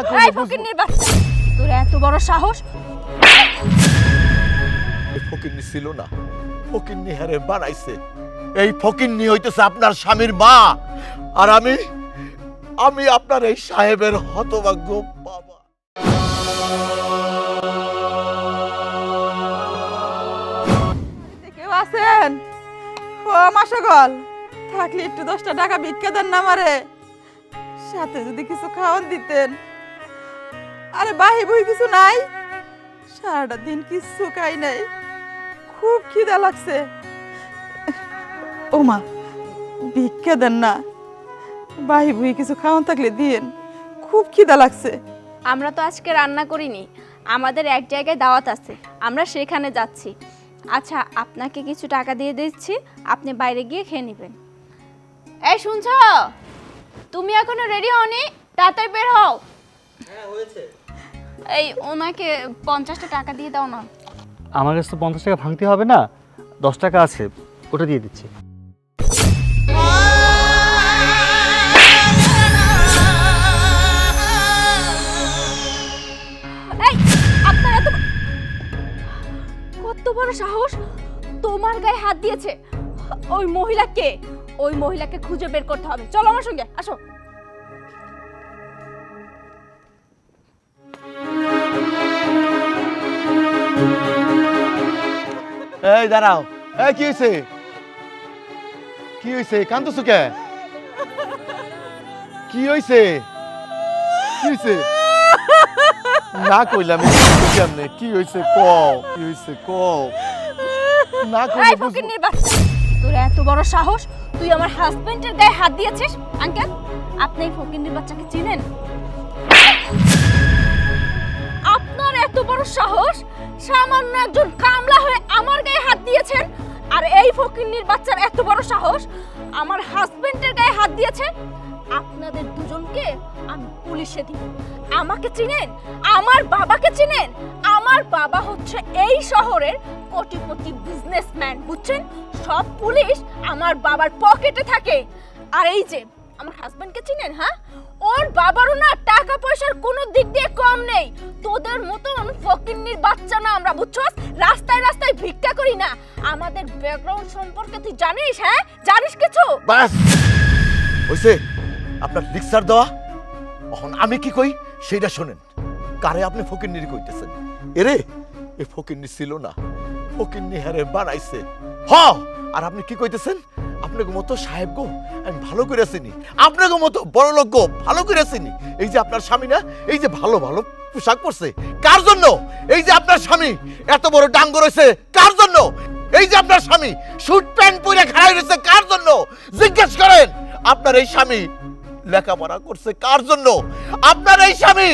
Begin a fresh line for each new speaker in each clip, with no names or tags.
এই। ফকিন্নির বাচ্চা। তোর এত বড় সাহস?
এই ফকিন্নি ছিল না। ফকিন্নি হারে বানাইছে। এই ফকিন্নি হইতেছে আপনার স্বামীর মা। আর আমি আমি আপনার এই সাহেবের হতভাগ্য বাবা।
কেউ আছেন? ও আমার সকল। থাকলে একটু দশটা টাকা ভিক্ষা দেন না মারে সাথে যদি কিছু খাওয়ান দিতেন। আরে বাহি বই কিছু নাই। সারাটা দিন কিছু খাই নাই। খুব খিদা লাগছে। ও মা ভিক্ষা দেন না। বাহি বই কিছু খাওয়ান থাকলে দিন খুব খিদা লাগছে।
আমরা তো আজকে রান্না করিনি। আমাদের এক জায়গায় দাওয়াত আছে। আমরা সেখানে যাচ্ছি। আচ্ছা আপনাকে কিছু টাকা দিয়ে দিচ্ছি। আপনি বাইরে গিয়ে খেয়ে নেবেন। এই শুনছ? তুমি এখনও রেডি হওনি? তাড়াতাড়ি বের হও। এই ওনাকে পঞ্চাশটা টাকা দিয়ে দাও না।
আমার কাছে তো পঞ্চাশ টাকা ভাঙতে হবে না দশ টাকা আছে ওটা দিয়ে দিচ্ছি।
এই আপনার এত কত বড় সাহস তোমার গায়ে হাত দিয়েছে। ওই মহিলা কে ওই মহিলাকে খুঁজে বের করতে হবে। চলো আমার সঙ্গে আসো।
এই দাঁড়াও। এই কি হয়েছে কি হয়েছে কান্দছো কে? কি হয়েছে কি হয়েছে না কইলাম কেমনে কি হয়েছে ক কি হয়েছে কও। না বুঝবো-
ফকিন্নির বাচ্চা তোর এত বড় সাহস তুই আমার হাজবেন্ডের গায়ে হাত দিয়েছিস? আঙ্কেল আপনি এই ফকিন্নির বাচ্চাকে চিনেন? বড় সাহস? সামান্য একজন কামলা হয়ে আমার গায়ে হাত দিয়েছেন? আর এই ফকিন্নির বাচ্চার এত বড় সাহস? আমার হাজবেন্ডের গায়ে হাত দিয়েছে আপনাদের দুজনকে আমি পুলিশে দিব। আমাকে চিনেন? আমার বাবাকে চিনেন? আমার বাবা হচ্ছে এই শহরের কোটিপতি বিজনেসম্যান বুঝছেন? সব পুলিশ আমার বাবার পকেটে থাকে। আর এই যে আমার হাজবেন্ডকে চিনেন হ্যাঁ? ওর বাবারও না টাকা পয়সার কোনো দিক দিয়ে কম নেই। তোদের মতন ফকিন্নির বাচ্চা না আমরা, বুঝছস? রাস্তায় রাস্তায় ভিক্ষা করি না। আমাদের ব্যাকগ্রাউন্ড সম্পর্কে তুই জানিস হ্যাঁ? জানিস কিছু?
বাস হইছে, আপনার লিক্সার দেওয়া? এখন আমি কি কই? সেইটা শোনেন। কারে আপনি ফকিন্নির কইতেছেন? এরে, এ ফকিন্নি ছিল না। ফকিন্নি হারে বানাইছে। হ! আর আপনি কি কইতেছেন? আপনাকে মতো সাহেব গো, আমি ভালো করে চিনি। আপনাকে মতো বড় লোক গো, ভালো করে চিনি। এই যে আপনার স্বামী না, এই যে ভালো ভালো পোশাক পরছে, কার জন্য? এই যে আপনার স্বামী, এত বড় ডাঙ্গ রয়েছে কার জন্য? এই যে আপনার স্বামী স্যুট প্যান্ট পরে খাড়াই রয়েছে, কার জন্য? জিজ্ঞেস করেন, আপনার এই স্বামী লেখাপড়া করছে কার জন্য? আপনার এই স্বামী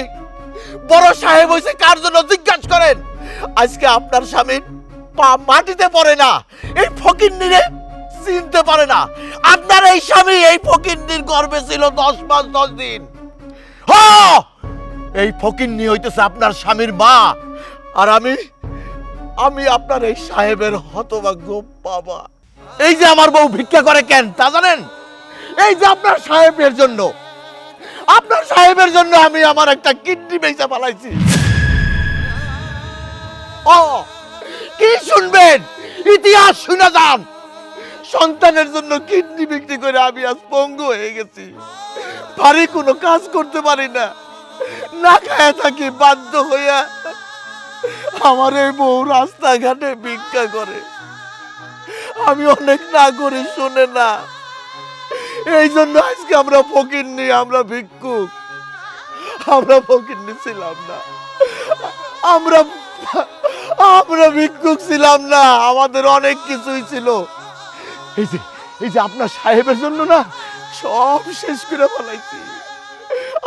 বড় সাহেব হয়েছে কার জন্য? জিজ্ঞাস করেন। আজকে আপনার স্বামীর পা মাটিতে পড়ে না, এই ফকিন্নিরে চিনতে পারে না। আপনার এই স্বামী এই ফকিন্নির গর্বে ছিল দশ মাস, দশ দিন। এই ফকিন্নি হইতেছে আপনার স্বামীর মা। আর আমি আমি আপনার এই সাহেবের হতভাগ্য বাবা। এই যে আমার বউ ভিক্ষা করে কেন, তা জানেন? এই যে আপনার সাহেবের জন্য। আপনার সাহেবের জন্য আমি আমার একটা কিডনি বেচে পালাইছি ও, কি শুনবেন? ইতিহাস শুনে যান। সন্তানের জন্য কিডনি বিক্রি করে আমি আজ পঙ্গু হয়ে গেছি। বাড়ি কোনো কাজ করতে পারি না। না খায় থাকি বাধ্য হইয়া আমার এই বউ রাস্তাঘাটে ভিক্ষা করে। আমি অনেক না করে শুনে না। এই জন্য আজকে আমরা ফকির নি আমরা ভিক্ষুক আমরা ফকির ছিলাম না। আমরা আমরা ভিক্ষুক ছিলাম না। আমাদের অনেক কিছুই ছিল। এই যে এই যে আপনার সাহেবের জন্য না সব শেষ করে ফেলাইছি।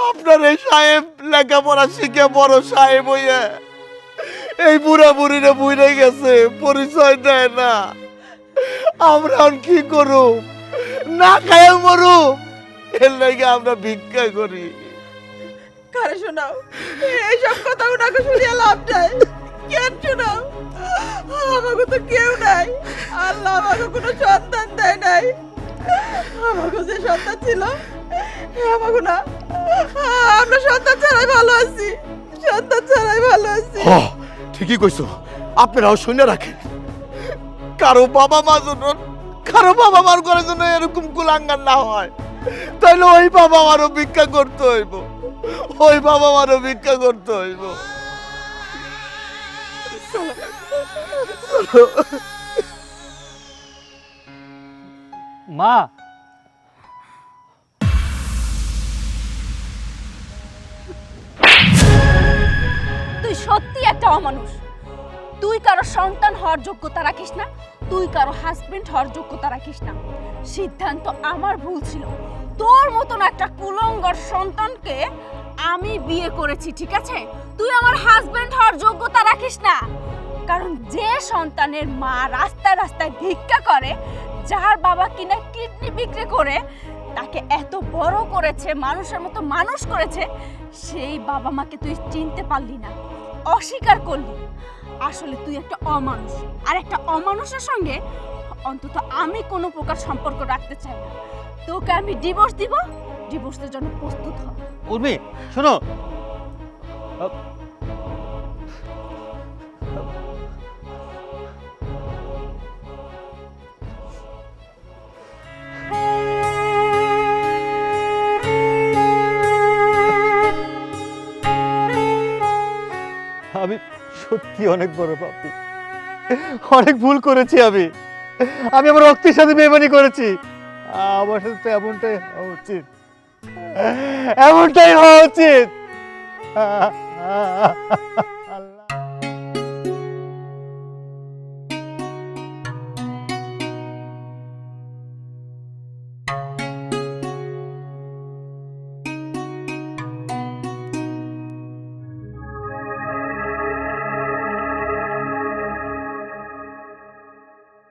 আপনার এই সাহেব লেখাপড়া শিখে বড় সাহেব হইয়া এই বুড়া বুড়িরে বুড়ে গেছে, পরিচয় দেয় না। আমরা কি করুম? না খায় মরুম? এর লাগে আমরা ভিক্ষা করি।
কারে শোনাও? এইসব কথা ওনাকে শুনিয়ে লাভ নাই। কেন শোনাও? আমাকে তো কেউ নাই। আল্লাহ আমাকে কোনো সন্তান দেয় নাই। আমাকে যে সন্তান ছিল আমাকে না। আমরা সন্তান ছাড়াই ভালো আছি। সন্তান ছাড়াই ভালো আছি।
ঠিকই কইছো। আপনারাও শুনে রাখেন। কারও বাবা মা জন্য কারও বাবা মার করে জন্য এরকম কুলাঙ্গার না হয় তাইলে ওই বাবা মারও ভিক্ষা করতে হইব। ওই বাবা মারও ভিক্ষা করতে হইব।
মা।
তুই সত্যি একটা অমানুষ। তুই কারও সন্তান হওয়ার যোগ্যতা রাখিস না, তুই কারও হাজবেন্ড হওয়ার যোগ্যতা রাখিস না। সিদ্ধান্ত আমার ভুল ছিল। তোর মতন একটা কুলঙ্গর সন্তানকে আমি বিয়ে করেছি, ঠিক আছে? তুই আমার হাজবেন্ড হওয়ার যোগ্যতা রাখিস না। কারণ যে সন্তানের মা রাস্তায় রাস্তায় ভিক্ষা করে যার বাবা কিনা কিডনি বিক্রি করে, তাকে এত বড় করেছে, মানুষের মতো মানুষ করেছে, সেই বাবা মাকে তুই চিনতে পারলি না, অস্বীকার করলি। আসলে তুই একটা অমানুষ, আর একটা অমানুষের সঙ্গে অন্তত আমি কোনো প্রকার সম্পর্ক রাখতে চাই না। তোকে আমি ডিভোর্স দিব ডিভোর্সের জন্য প্রস্তুত হ
উর্মি, শোনো। সত্যি অনেক বড় পাপি। অনেক ভুল করেছি আমি। আমি আমার রক্তের সাথে বেমানি করেছি। আমার সাথে তো এমনটাই হওয়া উচিত। এমনটাই হওয়া উচিত।